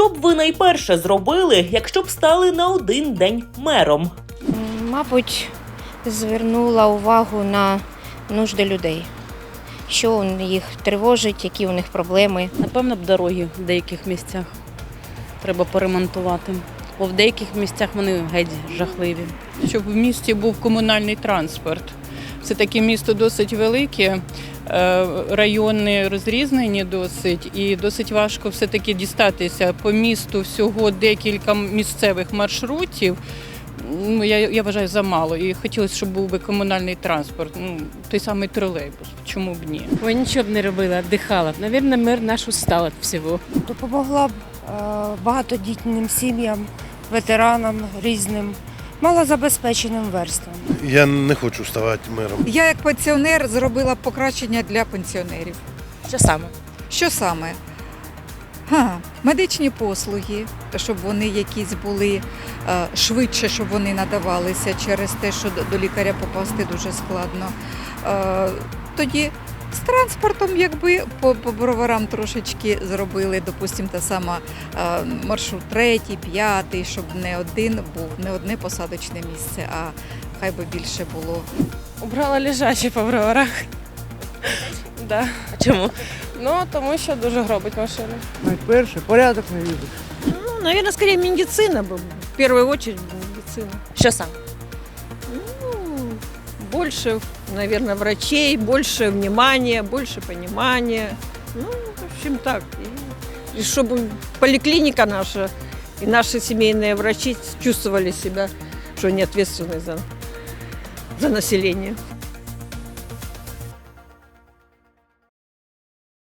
Що б ви найперше зробили, якщо б стали на один день мером? Мабуть, звернула увагу на нужди людей, що їх тривожить, які у них проблеми. Напевно, б дороги в деяких місцях треба поремонтувати. Бо в деяких місцях вони геть жахливі. щоб в місті був комунальний транспорт. Це таке місто досить велике, райони розрізнені досить, і досить важко все-таки дістатися по місту всього декілька місцевих маршрутів. Ну, я, я вважаю замало. І хотілося, щоб був би комунальний транспорт. Ну, той самий тролейбус. Чому б ні? Ой, нічого б не робила, віддихала б. Навірно, мир наш устал від всього. допомогла б е, багатодітним сім'ям, ветеранам різним, малозабезпеченим верствам. Я не хочу ставати мером. Я як пенсіонер зробила покращення для пенсіонерів. Що саме? Що саме? Ха, медичні послуги, щоб вони якісь були е, швидше, щоб вони надавалися через те, що до- до лікаря попасти дуже складно. Е, тоді з транспортом, якби по, по броварам трошечки зробили, допустимо, та сама е, маршрут третій, п'ятий, щоб не один був, не одне посадочне місце, а хай би більше було. Убрала лежачі по броварах. Да. А чому? Ну, тому що дуже гробить машину. Найперше, порядок не віду. Ну, наверное, скорее медицина бы. В первую очередь медицина. Що саме? Ну, больше, наверное, врачей, больше внимания, больше понимания. Ну, в общем, так. И, и чтобы поликлиника наша и наши семейные врачи чувствовали себя, что они ответственны за, за население.